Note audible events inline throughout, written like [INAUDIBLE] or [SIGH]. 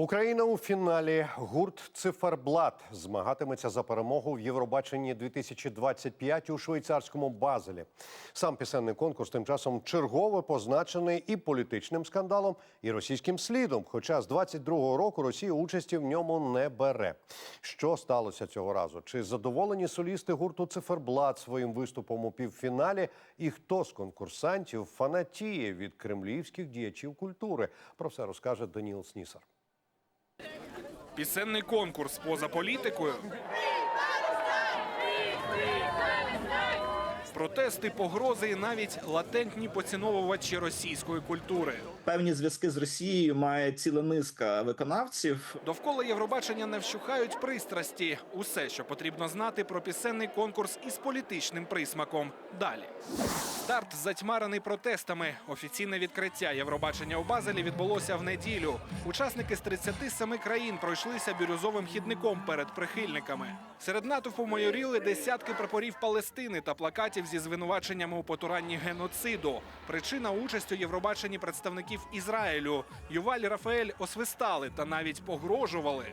Україна у фіналі. Гурт Циферблат змагатиметься за перемогу в Євробаченні 2025 у швейцарському Базелі. Сам пісенний конкурс тим часом чергово позначений і політичним скандалом, і російським слідом. Хоча з 22-го року Росія участі в ньому не бере. Що сталося цього разу? Чи задоволені солісти гурту Циферблат своїм виступом у півфіналі? І хто з конкурсантів фанатіє від кремлівських діячів культури? Про все розкаже Даніл Снісар. Пісенний конкурс поза політикою. Протести, погрози і навіть латентні поціновувачі російської культури. Певні зв'язки з Росією має ціла низка виконавців. Довкола Євробачення не вщухають пристрасті. Усе, що потрібно знати про пісенний конкурс із політичним присмаком. Далі. Старт затьмарений протестами. Офіційне відкриття Євробачення у Базелі відбулося в неділю. Учасники з 37 країн пройшлися бірюзовим хідником перед прихильниками. Серед натовпу майоріли десятки прапорів Палестини та плакатів зі звинуваченнями у потуранні геноциду. Причина участі у Євробаченні представників Ізраїлю. Юваль Рафаель освистали та навіть погрожували.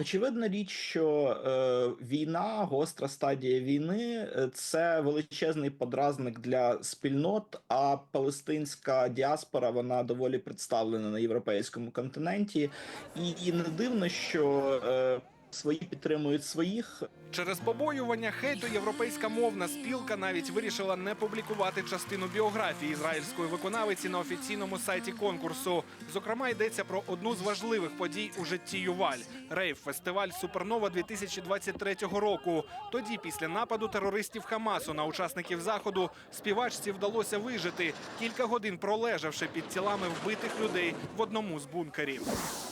Очевидна річ, що е, війна, гостра стадія війни е, це величезний подразник для спільнот. А палестинська діаспора вона доволі представлена на європейському континенті, і, і не дивно, що е, свої підтримують своїх. Через побоювання хейту європейська мовна спілка навіть вирішила не публікувати частину біографії ізраїльської виконавиці на офіційному сайті конкурсу. Зокрема, йдеться про одну з важливих подій у житті Юваль рейв фестиваль Супернова 2023 року. Тоді, після нападу терористів Хамасу на учасників заходу, співачці вдалося вижити кілька годин пролежавши під тілами вбитих людей в одному з бункерів.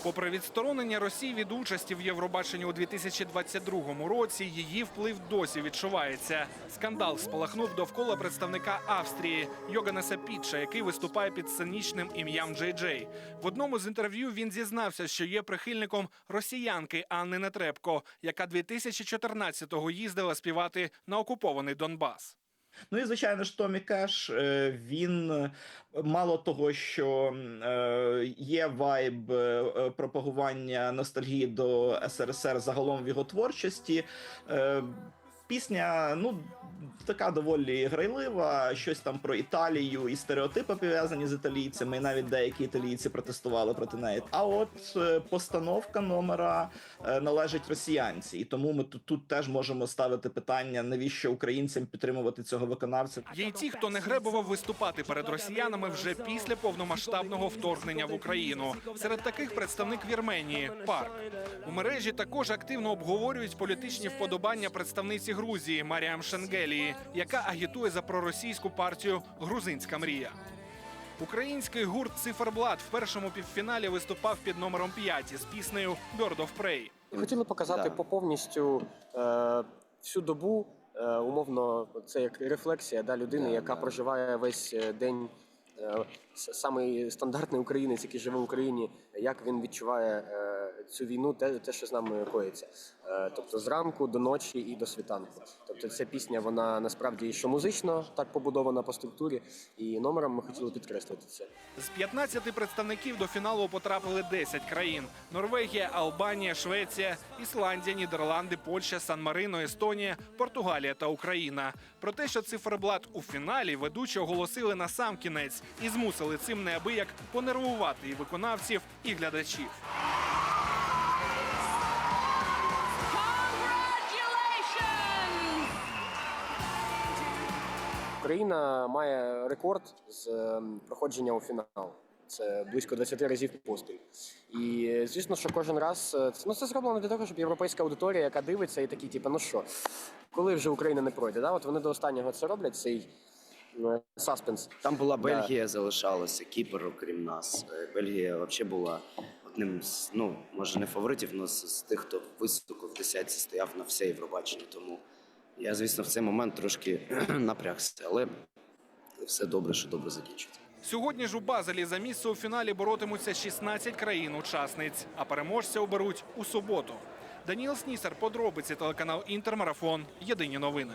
Попри відсторонення Росії від участі в Євробаченні у 2022 році, її вплив досі відчувається. Скандал спалахнув довкола представника Австрії Йоганнеса Пітча, який виступає під сценічним ім'ям Джей Джей. В одному з інтерв'ю він зізнався, що є прихильником росіянки Анни Нетребко, яка 2014-го їздила співати на окупований Донбас. Ну і звичайно ж, Томі Кеш е, він е, мало того, що е, є вайб пропагування ностальгії до СРСР загалом в його творчості. Пісня, ну така доволі грайлива, щось там про Італію і стереотипи пов'язані з італійцями. І навіть деякі італійці протестували проти неї. А от е, постановка номера е, належить росіянці, і тому ми тут, тут теж можемо ставити питання, навіщо українцям підтримувати цього виконавця. Й ті, хто не гребував виступати перед росіянами вже після повномасштабного вторгнення в Україну. Серед таких представник Вірменії Парк. У мережі також активно обговорюють політичні вподобання представниці Грузії Маріам Шенгелії, яка агітує за проросійську партію Грузинська мрія. Український гурт Циферблат в першому півфіналі виступав під номером 5 із піснею Bird of Prey. Хотіли показати Да. по повністю е, всю добу. Е, умовно, це як рефлексія да, людини, Да, яка да. проживає весь е, день. Е, самий стандартний українець, який живе в Україні, як він відчуває е, цю війну, те, те, що з нами коїться. Е, тобто зранку до ночі і до світанку. Тобто ця пісня, вона насправді що музично так побудована по структурі, і номером ми хотіли підкреслити це. З 15 представників до фіналу потрапили 10 країн: Норвегія, Албанія, Швеція, Ісландія, Нідерланди, Польща, Сан-Марино, Естонія, Португалія та Україна. Про те, що циферблат у фіналі ведучі оголосили на сам кінець і змусили цим неабияк понервувати і виконавців, і глядачів. Україна має рекорд з ем, проходження у фінал. Це близько 20 разів поспіль. І е, звісно, що кожен раз е, ну, це зроблено для того, щоб європейська аудиторія, яка дивиться, і такі, типу, ну що, коли вже Україна не пройде? Да? От вони до останнього це роблять, цей е, саспенс. Там була Бельгія, залишалася, Кіпр, окрім нас. Е, Бельгія взагалі була одним з, ну, може не фаворитів, але з, з тих, хто високо в десятці стояв на все Євробачення. Тому я, звісно, в цей момент трошки [CLEARS THROAT] напрягся, але все добре, що добре закінчиться. Сьогодні ж у Базелі за місце у фіналі боротимуться 16 країн-учасниць, а переможця оберуть у суботу. Даніл Снісар, подробиці телеканал Інтермарафон. Єдині новини.